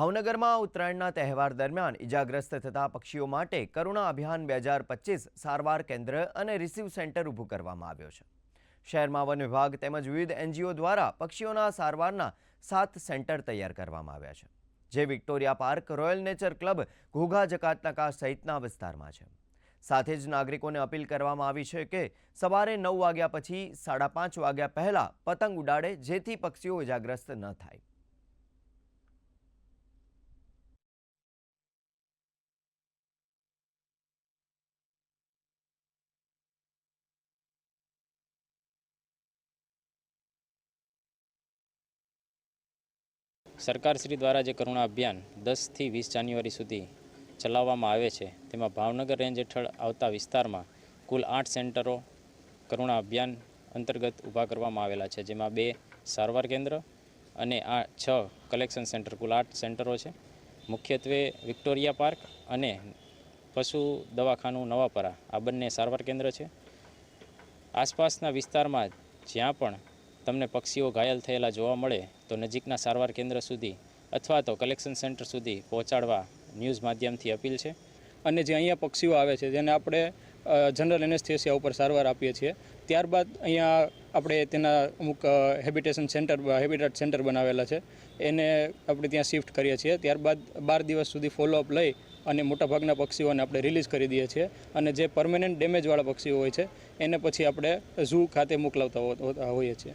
ભાવનગરમાં ઉત્તરાયણના તહેવાર દરમિયાન ઇજાગ્રસ્ત થતા પક્ષીઓ માટે કરુણા અભિયાન બે હજાર પચીસ સારવાર કેન્દ્ર અને રિસીવ સેન્ટર ઊભું કરવામાં આવ્યો છે. શહેરમાં વન વિભાગ તેમજ વિવિધ એનજીઓ દ્વારા પક્ષીઓના સારવારના સાત સેન્ટર તૈયાર કરવામાં આવ્યા છે. જે Victoria park, royal nature club, Ghogha Jakatnaka સહિતના વિસ્તારમાં છે. સાથે જ નાગરિકોને અપીલ કરવામાં આવી છે કે સવારે નવ વાગ્યા પછી સાડા પાંચ વાગ્યા પહેલાં પતંગ ઉડાડે જેથી પક્ષીઓ ઇજાગ્રસ્ત ન થાય. સરકારશ્રી દ્વારા જે કરુણા અભિયાન દસથી વીસ જાન્યુઆરી સુધી ચલાવવામાં આવે છે, તેમાં ભાવનગર રેન્જ હેઠળ આવતા વિસ્તારમાં કુલ આઠ સેન્ટરો કરુણા અભિયાન અંતર્ગત ઊભા કરવામાં આવેલા છે, જેમાં બે સારવાર કેન્દ્ર અને આ છ કલેક્શન સેન્ટર, કુલ આઠ સેન્ટરો છે. મુખ્યત્વે વિક્ટોરિયા પાર્ક અને પશુ દવાખાનું નવાપરા, આ બંને સારવાર કેન્દ્ર છે. આસપાસના વિસ્તારમાં જ્યાં પણ તમને પક્ષીઓ ઘાયલ થયેલા જોવા મળે તો નજીકના સારવાર કેન્દ્ર સુધી અથવા તો કલેક્શન સેન્ટર સુધી પહોંચાડવા ન્યૂઝ માધ્યમથી અપીલ છે. અને જે અહીંયા પક્ષીઓ આવે છે, જેને આપણે જનરલ એનેસ્થેસિયા ઉપર સારવાર આપીએ છીએ, ત્યારબાદ અહીંયા આપણે તેના અમુક હેબિટેશન સેન્ટર હેબિટેટ સેન્ટર બનાવેલા છે. એને આપણે ત્યાં શિફ્ટ કરીએ છીએ. ત્યારબાદ બાર દિવસ સુધી ફોલોઅપ લઈ અને મોટાભાગના પક્ષીઓને આપણે રિલીઝ કરી દઈએ છીએ. અને જે પરમેનન્ટ ડેમેજવાળા પક્ષીઓ હોય છે, એને પછી આપણે ઝૂ ખાતે મોકલાવતા હોઈએ છીએ.